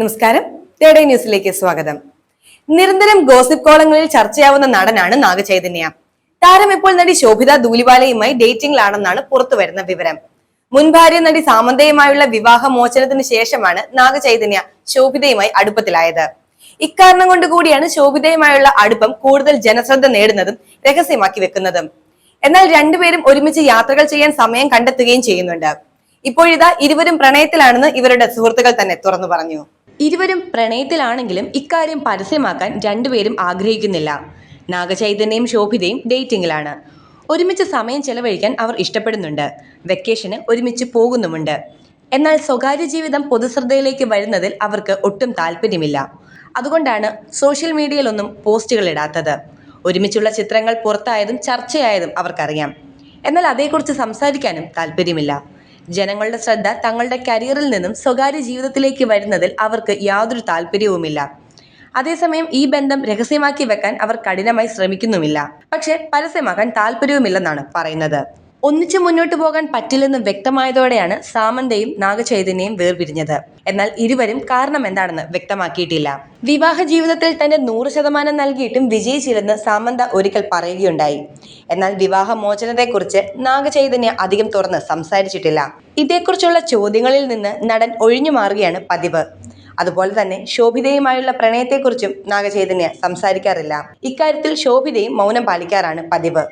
നമസ്കാരം. തേടേ ന്യൂസിലേക്ക് സ്വാഗതം. നിരന്തരം ഗോസിപ്പ് കോളങ്ങളിൽ ചർച്ചയാവുന്ന നടനാണ് നാഗചൈതന്യ. താരം ഇപ്പോൾ നടി ശോഭിത ദൂലിവാലയുമായി ഡേറ്റിംഗിലാണെന്നാണ് പുറത്തുവരുന്ന വിവരം. മുൻ ഭാര്യ നടി സാമന്തയുമായുള്ള വിവാഹ മോചനത്തിന് ശേഷമാണ് നാഗചൈതന്യ ശോഭിതയുമായി അടുപ്പത്തിലായത്. ഇക്കാരണം കൊണ്ട് കൂടിയാണ് ശോഭിതയുമായുള്ള അടുപ്പം കൂടുതൽ ജനശ്രദ്ധ നേടുന്നതും രഹസ്യമാക്കി വെക്കുന്നതും. എന്നാൽ രണ്ടുപേരും ഒരുമിച്ച് യാത്രകൾ ചെയ്യാൻ സമയം കണ്ടെത്തുകയും ചെയ്യുന്നുണ്ട്. ഇപ്പോഴിതാ ഇരുവരും പ്രണയത്തിലാണെന്ന് ഇവരുടെ സുഹൃത്തുക്കൾ തന്നെ തുറന്നു പറഞ്ഞു. ഇരുവരും പ്രണയത്തിലാണെങ്കിലും ഇക്കാര്യം പരസ്യമാക്കാൻ രണ്ടുപേരും ആഗ്രഹിക്കുന്നില്ല. നാഗചൈതന്യയും ശോഭിതയും ഡേറ്റിംഗിലാണ്. ഒരുമിച്ച് സമയം ചെലവഴിക്കാൻ അവർ ഇഷ്ടപ്പെടുന്നുണ്ട്. വെക്കേഷന് ഒരുമിച്ച് പോകുന്നുമുണ്ട്. എന്നാൽ സ്വകാര്യ ജീവിതം പൊതുശ്രദ്ധയിലേക്ക് വരുന്നതിൽ അവർക്ക് ഒട്ടും താല്പര്യമില്ല. അതുകൊണ്ടാണ് സോഷ്യൽ മീഡിയയിലൊന്നും പോസ്റ്റുകൾ ഇടാത്തത്. ഒരുമിച്ചുള്ള ചിത്രങ്ങൾ പുറത്തായതും ചർച്ചയായതും അവർക്കറിയാം. എന്നാൽ അതേക്കുറിച്ച് സംസാരിക്കാനും താല്പര്യമില്ല. ജനങ്ങളുടെ ശ്രദ്ധ തങ്ങളുടെ കരിയറിൽ നിന്നും സ്വകാര്യ ജീവിതത്തിലേക്ക് വരുന്നതിൽ അവർക്ക് യാതൊരു താല്പര്യവുമില്ല. അതേസമയം ഈ ബന്ധം രഹസ്യമാക്കി വെക്കാൻ അവർ കഠിനമായി ശ്രമിക്കുന്നുമില്ല. പക്ഷെ പരസ്യമാക്കാൻ താല്പര്യവുമില്ലെന്നാണ് പറയുന്നത്. ഒന്നിച്ചു മുന്നോട്ട് പോകാൻ പറ്റില്ലെന്ന് വ്യക്തമായതോടെയാണ് സാമന്തയും നാഗചൈതന്യയും വേർപിരിഞ്ഞത്. എന്നാൽ ഇരുവരും കാരണം എന്താണെന്ന് വ്യക്തമാക്കിയിട്ടില്ല. വിവാഹ ജീവിതത്തിൽ തന്റെ നൂറ് ശതമാനം നൽകിയിട്ടും വിജയിച്ചില്ലെന്ന് സാമന്ത ഒരിക്കൽ പറയുകയുണ്ടായി. എന്നാൽ വിവാഹ മോചനത്തെക്കുറിച്ച് നാഗചൈതന്യ അധികം തുറന്ന് സംസാരിച്ചിട്ടില്ല. ഇതേക്കുറിച്ചുള്ള ചോദ്യങ്ങളിൽ നിന്ന് നടൻ ഒഴിഞ്ഞു മാറുകയാണ് പതിവ്. അതുപോലെ തന്നെ ശോഭിതയുമായുള്ള പ്രണയത്തെക്കുറിച്ചും നാഗചൈതന്യ സംസാരിക്കാറില്ല. ഇക്കാര്യത്തിൽ ശോഭിതയും മൗനം പാലിക്കാറാണ് പതിവ്.